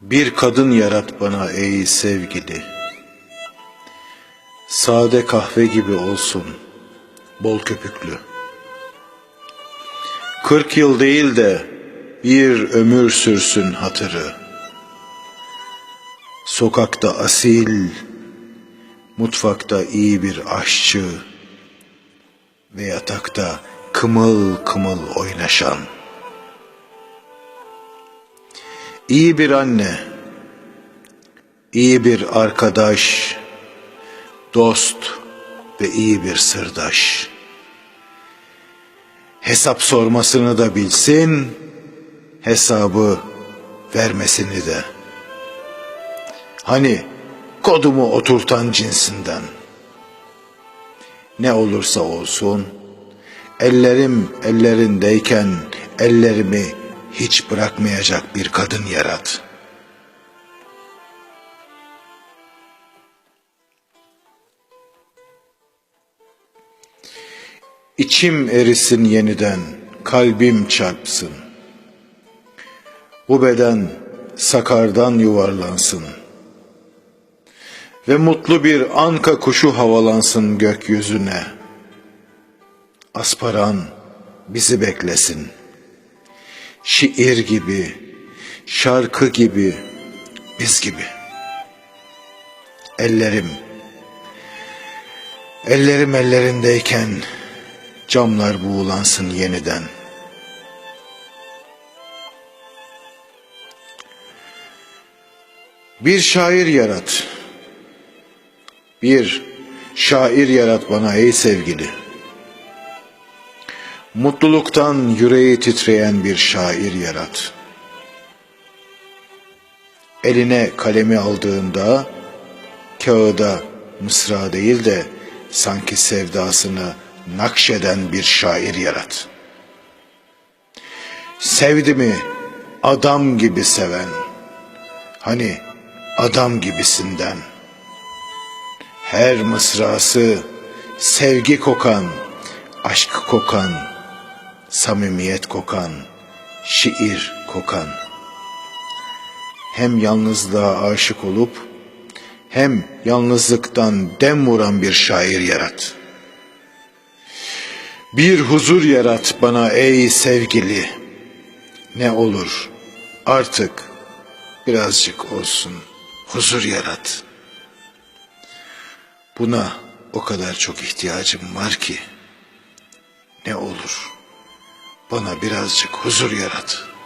Bir kadın yarat bana ey sevgili. Sade kahve gibi olsun, bol köpüklü. Kırk yıl değil de bir ömür sürsün hatırı. Sokakta asil, mutfakta iyi bir aşçı ve yatakta kımıl kımıl oynaşan. İyi bir anne, iyi bir arkadaş, dost ve iyi bir sırdaş. Hesap sormasını da bilsin, hesabı vermesini de. Hani kodumu oturtan cinsinden. Ne olursa olsun, ellerim ellerindeyken ellerimi hiç bırakmayacak bir kadın yarat. İçim erisin yeniden, kalbim çarpsın. Bu beden sakardan yuvarlansın. Ve mutlu bir anka kuşu havalansın gökyüzüne. Asparan bizi beklesin.'' Şiir gibi, şarkı gibi, biz gibi. Ellerim, ellerim ellerindeyken camlar buğulansın yeniden. Bir şair yarat, bir şair yarat bana ey sevgili.'' Mutluluktan yüreği titreyen bir şair yarat. Eline kalemi aldığında kağıda mısra değil de sanki sevdasını nakşeden bir şair yarat. Sevdi mi adam gibi seven, hani adam gibisinden. Her mısrası sevgi kokan, aşk kokan, samimiyet kokan, şiir kokan. Hem yalnızlığa aşık olup hem yalnızlıktan dem vuran bir şair yarat. Bir huzur yarat bana ey sevgili. Ne olur artık birazcık olsun huzur yarat. Buna o kadar çok ihtiyacım var ki ne olur bana birazcık huzur yarat.''